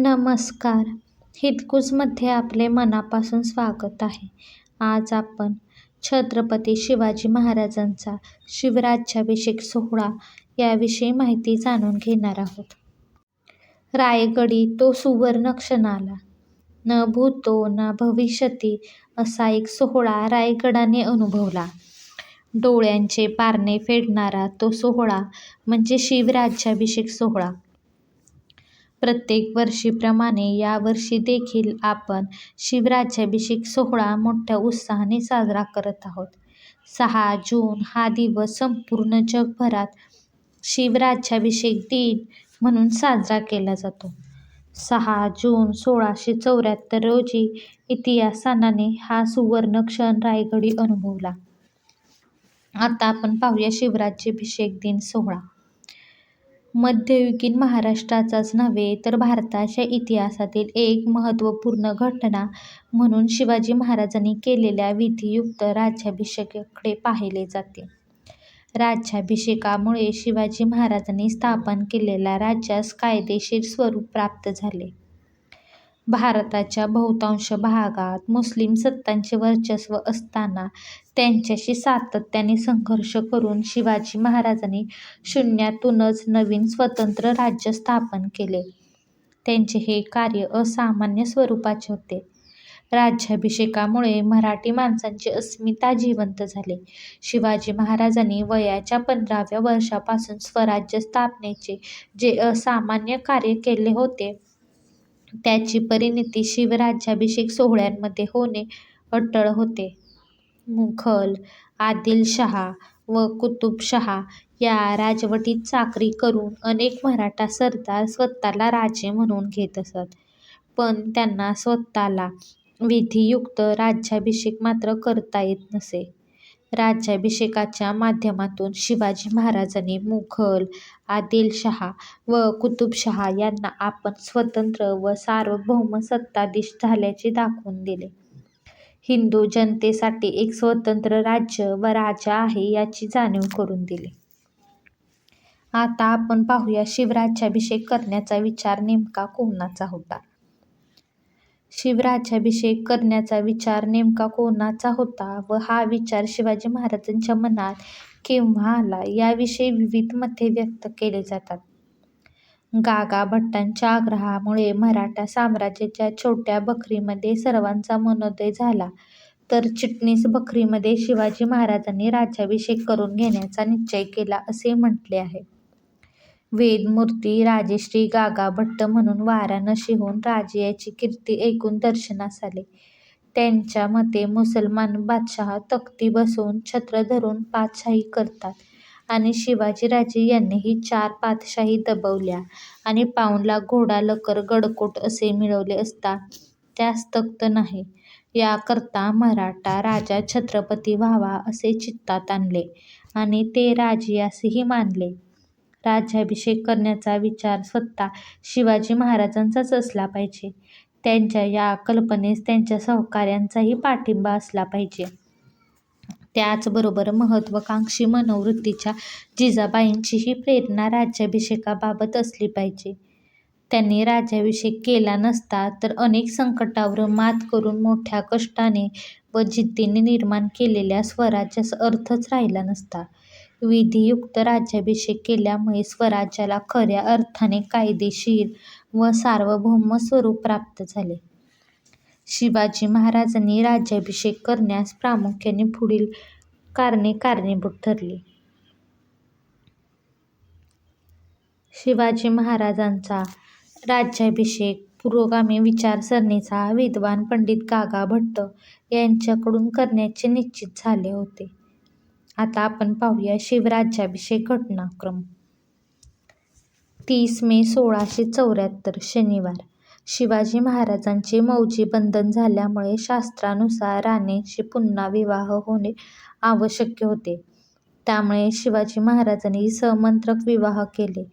नमस्कार. हितकुजमध्ये आपले मनापासून स्वागत आहे. आज आपण छत्रपती शिवाजी महाराजांचा शिवराज्याभिषेक सोहळा याविषयी माहिती जाणून घेणार आहोत. रायगडी तो सुवर्ण क्षणाला. न भूतो न भविष्यती असा एक सोहळा रायगडाने अनुभवला. डोळ्यांचे पारणे फेडणारा तो सोहळा म्हणजे शिवराज्याभिषेक सोहळा. प्रत्येक वर्षीप्रमाणे यावर्षी देखील आपण शिवराज्याभिषेक सोहळा मोठ्या उत्साहाने साजरा करत आहोत. सहा जून हा दिवस संपूर्ण जगभरात शिवराज्याभिषेक दिन म्हणून साजरा केला जातो. सहा जून सोळाशे चौऱ्याहत्तर रोजी इतिहासाने हा सुवर्ण क्षण रायगडी अनुभवला. आता आपण पाहूया शिवराज्याभिषेक दिन सोहळा. मध्ययुगीन महाराष्ट्राचाच नव्हे तर भारताच्या इतिहासातील एक महत्त्वपूर्ण घटना म्हणून शिवाजी महाराजांनी केलेल्या विधियुक्त राज्याभिषेकाकडे पाहिले जाते. राज्याभिषेकामुळे शिवाजी महाराजांनी स्थापन केलेल्या राज्यास कायदेशीर स्वरूप प्राप्त झाले. भारताच्या बहुतांश भागात मुस्लिम सत्तांचे वर्चस्व असताना त्यांच्याशी सातत्याने संघर्ष करून शिवाजी महाराजांनी शून्यातूनच नवीन स्वतंत्र राज्य स्थापन केले. त्यांचे हे कार्य असामान्य स्वरूपाचे होते. राज्याभिषेकामुळे मराठी माणसांची अस्मिता जिवंत झाली. शिवाजी महाराजांनी वयाच्या पंधराव्या वर्षापासून स्वराज्य स्थापनेचे जे असामान्य कार्य केले होते त्याची परिणती शिवराज्याभिषेक सोहळ्यांमध्ये होणे अटळ होते. मुघल आदिलशहा व कुतुबशहा या राजवटीत चाकरी करून अनेक मराठा सरदार स्वतःला राजे म्हणवून घेत असत. पण त्यांना स्वतःला विधियुक्त राज्याभिषेक मात्र करता येत नसे. राज्याभिषेकाच्या माध्यमातून शिवाजी महाराजांनी मुघल आदिलशहा व कुतुबशहा यांना आपण स्वतंत्र व सार्वभौम सत्ताधीश झाल्याचे दाखवून दिले. हिंदू जनतेसाठी एक स्वतंत्र राज्य व राजा आहे याची जाणीव करून दिली. आता आपण पाहूया शिवराज्याभिषेक करण्याचा विचार नेमका कोणाचा होता? शिवराज्याभिषेक करण्याचा विचार नेमका कोणाचा होता व हा विचार शिवाजी महाराजांच्या मनात केव्हा आला याविषयी विविध मते व्यक्त केली जातात. गागा भट्टांच्या आग्रहामुळे मराठा साम्राज्याच्या छोट्या बखरीमध्ये सर्वांचा मनोदय झाला. तर चिटणीस बखरीमध्ये शिवाजी महाराजांनी राज्याभिषेक करून घेण्याचा निश्चय केला असे म्हटले आहे. वेदमूर्ती राजेश्री गागा भट्ट म्हणून वाराणसीहून राजियाची कीर्ती ऐकून दर्शनास आले. त्यांच्या मते मुसलमान बादशाह तख्ती बसवून छत्र धरून पातशाही करतात आणि शिवाजीराजे यांनीही चार पातशाही दबवल्या आणि पाऊनला घोडा लकर गडकोट असे मिळवले असता त्यास तख्त नाही. याकरता मराठा राजा छत्रपती व्हावा असे चित्तात आणले आणि ते राजियासही मानले. राज्याभिषेक करण्याचा विचार स्वतः शिवाजी महाराजांचाच असला पाहिजे. त्यांच्या या कल्पनेस त्यांच्या सहकाऱ्यांचाही पाठिंबा असला पाहिजे. त्याचबरोबर महत्त्वाकांक्षी मनोवृत्तीच्या जिजाबाईंचीही प्रेरणा राज्याभिषेकाबाबत असली पाहिजे. त्यांनी राज्याभिषेक केला नसता तर अनेक संकटावर मात करून मोठ्या कष्टाने व जिद्दीने निर्माण केलेल्या स्वराज्यास अर्थच राहिला नसता. विधियुक्त राज्याभिषेक केल्यामुळे स्वराज्याला खऱ्या अर्थाने कायदेशीर व सार्वभौम स्वरूप प्राप्त झाले. शिवाजी महाराजांनी राज्याभिषेक करण्यास प्रामुख्याने पुढील कारणे कारणीभूत ठरली. शिवाजी महाराजांचा राज्याभिषेक पुरोगामी विचारसरणीचा विद्वान पंडित गागा भट्ट यांच्याकडून करण्याचे निश्चित झाले होते. आता आपण पाहूया शिवराज्याभिषेक घटनाक्रम. तीस मे सोळाशे चौऱ्याहत्तर शनिवार. शिवाजी महाराजांचे मौजी बंधन झाल्यामुळे शास्त्रानुसार राणींशी पुन्हा विवाह होणे आवश्यक होते. त्यामुळे शिवाजी महाराजांनी समंत्रक विवाह केले.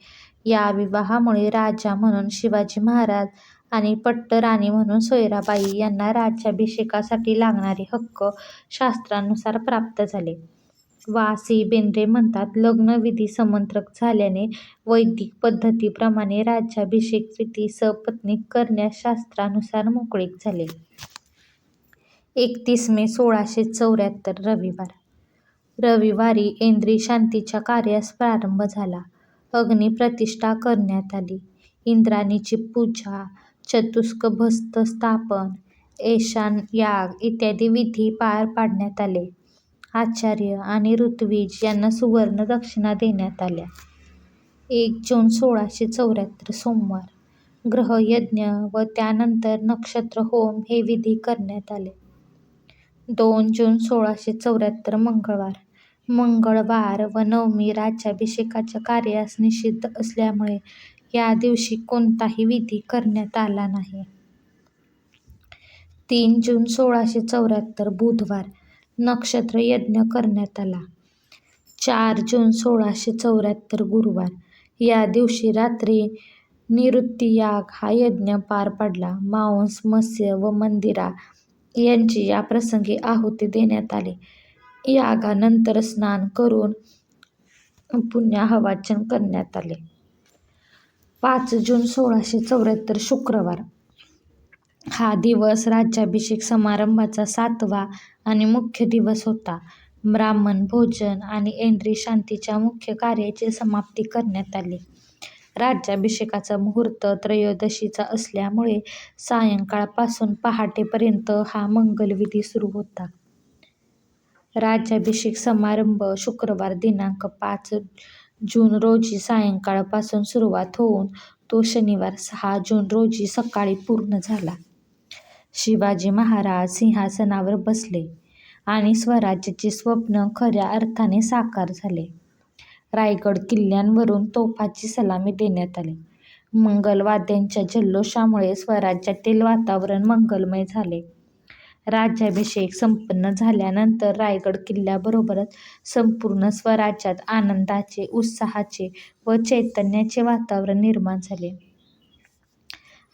या विवाहामुळे राजा म्हणून शिवाजी महाराज आणि पट्ट राणी म्हणून सोयराबाई यांना राज्याभिषेकासाठी लागणारे हक्क शास्त्रानुसार प्राप्त झाले. सी बेंद्रे म्हणतात. लग्नविधी समंत्रक झाल्याने वैदिक पद्धतीप्रमाणे राज्याभिषेक विधी सपत्नीक करण्यास शास्त्रानुसार मोकळीक झाले. एकतीस मे सोळाशे चौऱ्याहत्तर रविवार रविवारी इंद्री शांतीच्या कार्यास प्रारंभ झाला. अग्निप्रतिष्ठा करण्यात आली. इंद्राणीची पूजा, चतुष्कभस्थ स्थापन, ऐशान याग इत्यादी विधी पार पाडण्यात आले. आचार्य आणि ऋत्विज यांना सुवर्ण दक्षिणा देण्यात आल्या. एक जून सोळाशे चौऱ्याहत्तर सोमवार ग्रहयज्ञ व त्यानंतर नक्षत्र होम हे विधी करण्यात आले. दोन जून सोळाशे चौऱ्याहत्तर मंगळवार मंगळवार व नवमी राज्याभिषेकाच्या कार्यास निषिद्ध असल्यामुळे या दिवशी कोणताही विधी करण्यात आला नाही. तीन जून सोळाशे चौऱ्याहत्तर बुधवार नक्षत्र यज्ञ करण्यात आला. चार जून सोळाशे चौऱ्याहत्तर गुरुवार या दिवशी रात्री निवृत्तियाग हा यज्ञ पार पडला. मांस, मत्स्य व मंदिरा यांची या प्रसंगी आहुती देण्यात आली. यागानंतर स्नान करून पुण्याहवाचन करण्यात आले. पाच जून सोळाशे चौऱ्याहत्तर शुक्रवार हा दिवस राज्याभिषेक समारंभाचा सातवा आणि मुख्य दिवस होता. ब्राह्मण भोजन आणि ऐंद्री शांतीच्या मुख्य कार्याची समाप्ती करण्यात आली. राज्याभिषेकाचा मुहूर्त त्रयोदशीचा असल्यामुळे सायंकाळपासून पहाटेपर्यंत हा मंगलविधी सुरू होता. राज्याभिषेक समारंभ शुक्रवार दिनांक पाच जून रोजी सायंकाळपासून सुरुवात होऊन तो शनिवार सहा जून रोजी सकाळी पूर्ण झाला. शिवाजी महाराज सिंहासनावर बसले आणि स्वराज्याचे स्वप्न खऱ्या अर्थाने साकार झाले. रायगड किल्ल्यावरून तोफांची सलामी देण्यात आली. मंगलवाद्यांच्या जल्लोषामुळे स्वराज्यातील वातावरण मंगलमय झाले. राज्याभिषेक संपन्न झाल्यानंतर रायगड किल्ल्याबरोबरच संपूर्ण स्वराज्यात आनंदाचे, उत्साहाचे व चैतन्याचे वातावरण निर्माण झाले.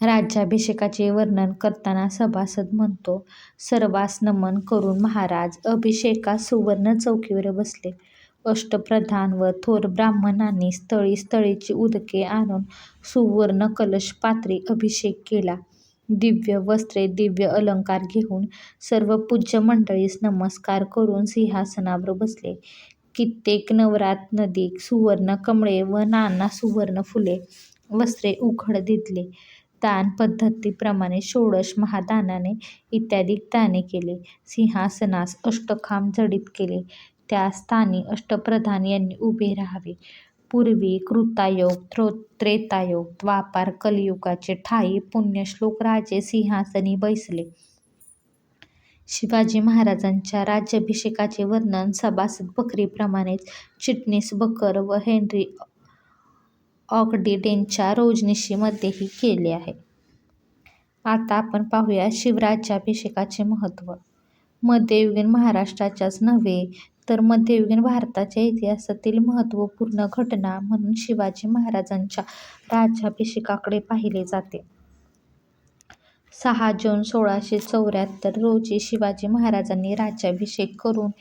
राज्याभिषेकाचे वर्णन करताना सभासद म्हणतो, सर्वांस नमन करून महाराज अभिषेकास सुवर्ण चौकीवर बसले. अष्टप्रधान व थोर ब्राह्मणांनी स्थळी स्थळीची उदके आणून सुवर्ण कलश पात्री अभिषेक केला. दिव्य वस्त्रे, दिव्य अलंकार घेऊन सर्व पूज्य मंडळीस नमस्कार करून सिंहासनावर बसले. कित्येक नवरत्नादिक सुवर्ण कमळे व नाना सुवर्ण फुले, वस्त्रे उघड दिले. दान पद्धतीप्रमाणे षोडश महादानाने इत्यादी दाने केली. सिंहासनास अष्टखांब जडित केले. त्या स्थानी अष्टप्रधान यांनी उभे राहावे. पूर्वी कृतायुग, त्रेतायुग, द्वापार, कलियुगाचे ठायी पुण्यश्लोक राजे सिंहासनी बैसले. शिवाजी महाराजांच्या राज्याभिषेकाचे वर्णन सभासद बकरीप्रमाणेच चिटणीस बकर व हेनरी ऑगस्टिनच्या रोजनिशीमध्येही केले आहे. आता आपण पाहूया शिवराज्याभिषेकाचे महत्त्व. मध्ययुगीन महाराष्ट्राच्याच नव्हे तर मध्ययुगीन भारताच्या इतिहासातील महत्त्वपूर्ण घटना म्हणून शिवाजी महाराजांच्या राज्याभिषेकाकडे पाहिले जाते. सहा जून सोळाशे चौऱ्याहत्तर रोजी शिवाजी महाराजांनी राज्याभिषेक करून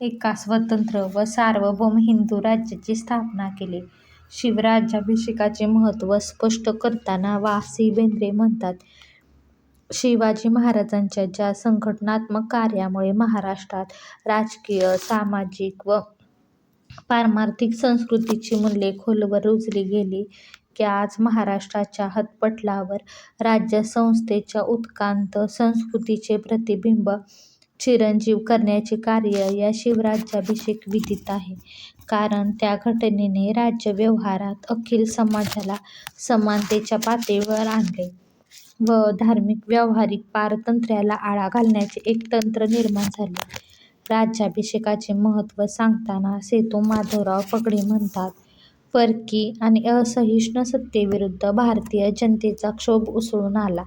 एका स्वतंत्र व सार्वभौम हिंदू राज्याची स्थापना केली. शिवराज्याभिषेकाचे महत्त्व स्पष्ट करताना वा. सी. बेंद्रे म्हणतात, शिवाजी महाराजांच्या ज्या संघटनात्मक कार्यामुळे महाराष्ट्रात राजकीय, सामाजिक व पारमार्थिक संस्कृतीची मूल्ये खोलवर रुजली गेली की आज महाराष्ट्राच्या हत्पटलावर राज्यसंस्थेच्या उत्क्रांत संस्कृतीचे प्रतिबिंब चिरंजीव करण्याचे कार्य या शिवराज्याभिषेक विधीत आहे. कारण त्या घटनेने राज्य व्यवहारात अखिल समाजाला समानतेच्या पातळीवर आणले व धार्मिक व्यावहारिक पारतंत्र्याला आळा घालण्याचे एक तंत्र निर्माण झाले. राज्याभिषेकाचे महत्त्व सांगताना सेतू माधवराव फगडे म्हणतात, परकी आणि असहिष्णु सत्तेविरुद्ध भारतीय जनतेचा क्षोभ उसळून आला.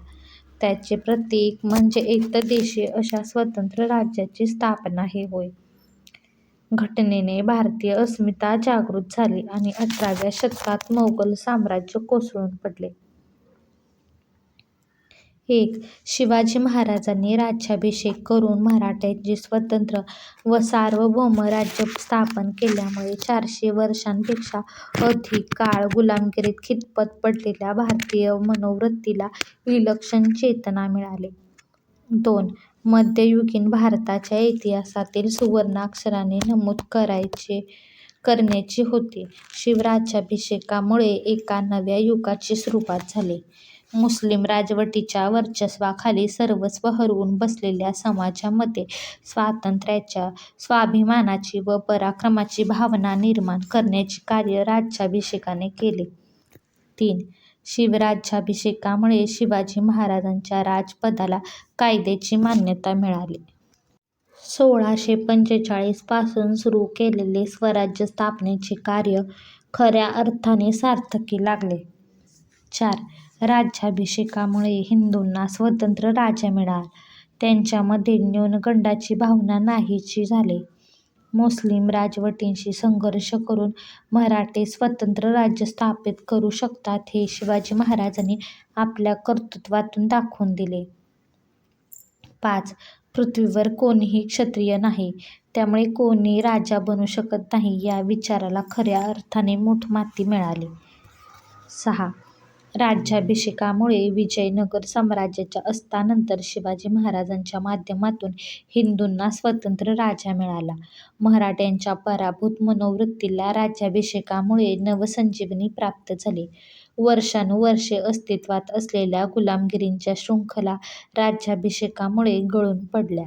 त्याचे प्रतीक म्हणजे एकदेशीय अशा स्वतंत्र राज्याची स्थापना हे होय. घटनेने भारतीय अस्मिता जागृत झाली आणि अठराव्या शतकात मोगल साम्राज्य कोसळून पडले. एक शिवाजी महाराजांनी राज्याभिषेक करून मराठ्यांचे स्वतंत्र व सार्वभौम राज्य स्थापन केल्यामुळे चारशे वर्षांपेक्षा अधिक काळ गुलामगिरीत खितपत पडलेल्या भारतीय मनोवृत्तीला विलक्षण चेतना मिळाली. दोन मध्ययुगीन भारताच्या इतिहासातील सुवर्णाक्षराने नमूद करण्याची होती. शिवराज्याभिषेकामुळे एका नव्या युगाची सुरुवात झाली. मुस्लिम राजवटीच्या वर्चस्वाखाली सर्वस्व हरवून बसलेल्या समाजामध्ये स्वातंत्र्याच्या, स्वाभिमानाची व पराक्रमाची भावना निर्माण करण्याचे कार्य राज्याभिषेकाने केले. तीन शिवराज्याभिषेकामुळे शिवाजी महाराजांच्या राजपदाला कायद्याची मान्यता मिळाली. सोळाशे पंचेचाळीसपासून सुरू केलेले स्वराज्य स्थापनेचे कार्य खऱ्या अर्थाने सार्थकी लागले. चार राज्याभिषेकामुळे हिंदूंना स्वतंत्र राजा मिळाला. त्यांच्यामध्ये न्यूनगंडाची भावना नाहीशी झाली. मुस्लिम राजवटींशी संघर्ष करून मराठे स्वतंत्र राज्य स्थापित करू शकतात हे शिवाजी महाराजांनी आपल्या कर्तृत्वातून दाखवून दिले. पाच पृथ्वीवर कोणीही क्षत्रिय नाही, त्यामुळे कोणी राजा बनू शकत नाही या विचाराला खऱ्या अर्थाने मूठमाती मिळाली. सहा राज्याभिषेकामुळे विजयनगर साम्राज्याच्या अस्तानंतर शिवाजी महाराजांच्या माध्यमातून हिंदूंना स्वतंत्र राजा मिळाला. मराठ्यांच्या पराभूत मनोवृत्तीला राज्याभिषेकामुळे नवसंजीवनी प्राप्त झाली. वर्षानुवर्षे अस्तित्वात असलेल्या गुलामगिरीच्या शृंखला राज्याभिषेकामुळे गळून पडल्या.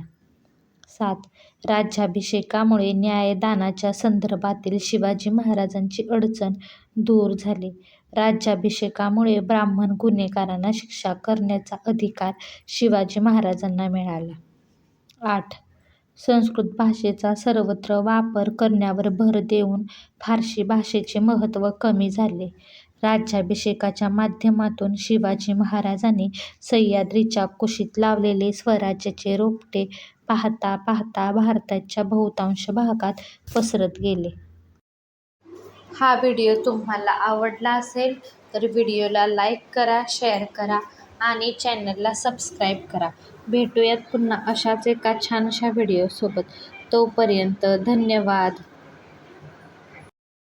सात राज्याभिषेकामुळे न्यायदानाच्या संदर्भातील शिवाजी महाराजांची अडचण दूर झाली. राज्याभिषेकामुळे ब्राह्मण गुन्हेगारांना शिक्षा करण्याचा अधिकार शिवाजी महाराजांना मिळाला. आठ संस्कृत भाषेचा सर्वत्र वापर करण्यावर भर देऊन फारसी भाषेचे महत्त्व कमी झाले. राज्याभिषेकाच्या माध्यमातून शिवाजी महाराजांनी सह्याद्रीच्या कुशीत लावलेले स्वराज्याचे रोपटे पाहता पाहता भारताच्या बहुतांश भागात पसरत गेले. हा व्हिडिओ तुम्हाला आवडला असेल तर व्हिडिओला लाईक करा, शेअर करा आणि चॅनलला सबस्क्राईब करा. भेटूयात पुन्हा अशाच एका छानशा व्हिडिओसोबत. तोपर्यंत धन्यवाद.